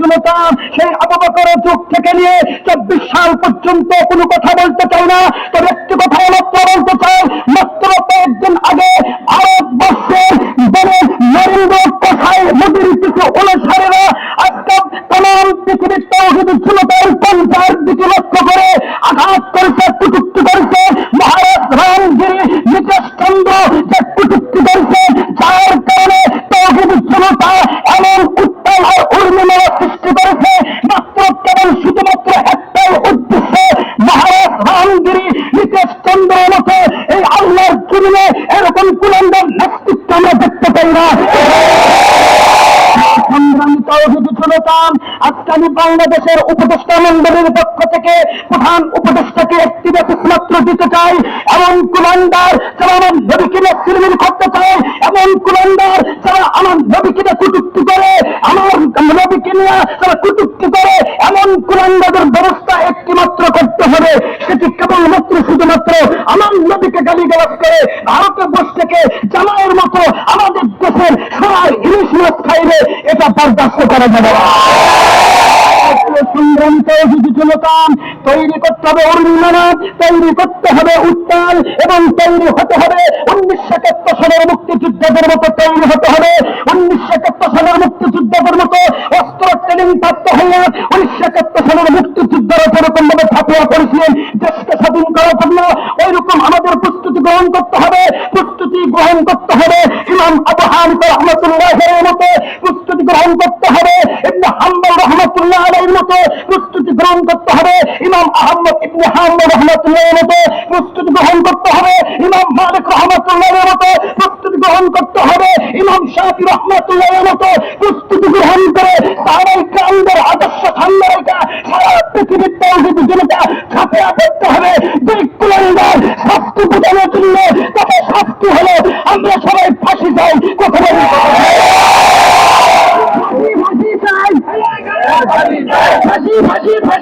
জনতা, সেই আবু বকরের চোখ থেকে নিয়ে চব্বিশ সাল পর্যন্ত কোনো কথা বলতে চাই না, তবে একটি কথা মাত্র বলতে চাই মাত্র কয়েকদিন আগে ভারতবর্ষের বনে নরেন্দ্র কোথায় মোদীর কিছু অনুসারীরা আজকে তমাম পৃথিবীর তৌহিদি জনতার পঞ্চায়েত দিকে লক্ষ্য তৌহিদি জনতা আজকে আমি বাংলাদেশের উপদেষ্টা মন্ডলীর পক্ষ থেকে প্রধান উপদেষ্টাকে একটি মাত্র দিতে চাই। এমন কুলান্ডার যারা আমার নবীকে নেতৃত্ব করতে চায়, এমন কুলান্ডার যারা আমার নবীকে কটুক্তি করে, আমার নবীকে নিয়ে যারা কটুক্তি করে, এমন কুলান্ডাদের ব্যবস্থা একটি মাত্র করতে হবে। সেটি কেবলমাত্র শুধুমাত্র আমার নবীকে গালি গালাজ করে ভারতের বস থেকে জামাইয়ের মতো আমাদের দেশের সবাই ইলিশ মাছ খাইবে এটা বরদাস্ত করা যাবে তৈরি করতে হবে তৈরি করতে হবে উত্তাল এবং তৈরি হতে হবে উনিশশো একাত্তর সালের মতো তৈরি হতে হবে। উনিশশো একাত্তর সালের মতো অস্ত্র ট্রেনিং প্রাপ্ত হয়ে উনিশশো একাত্তর সালের মুক্তিযোদ্ধারা ভাবে ঝাঁপিয়া পড়েছিলেন, দেশকে স্বাধীন করার জন্য ওই রকম আমাদের প্রস্তুতি গ্রহণ করতে হবে, প্রস্তুতি গ্রহণ করতে হবে। ইমাম আবু রহমতুল্লাহের মতো প্রস্তুতি গ্রহণ করতে হবে। ইবনে হাম্বল রহমতুল্লাহ আলাইহির মতো প্রস্তুতি গ্রহণ করতে হবে। ইমাম আহমদ ইবনে হাম্বল রহমতুল্লাহের মতো প্রস্তুতি গ্রহণ করতে হবে। ইমাম মালিক রহমতুল্লাহের মতো প্রস্তুতি গ্রহণ করতে হবে। ইমাম শাফি রহমতুল্লাহের মতো প্রস্তুতি গ্রহণ করে তারাই কান্দের আদর্শ সামনে সারা পৃথিবীর তৌহিদি জনতা ঝাঁপিয়া পড়তে হবে। আমরা সবাই ফাঁসি চাই কথা বলি। ফাঁসি ফাঁসি ফাঁসি।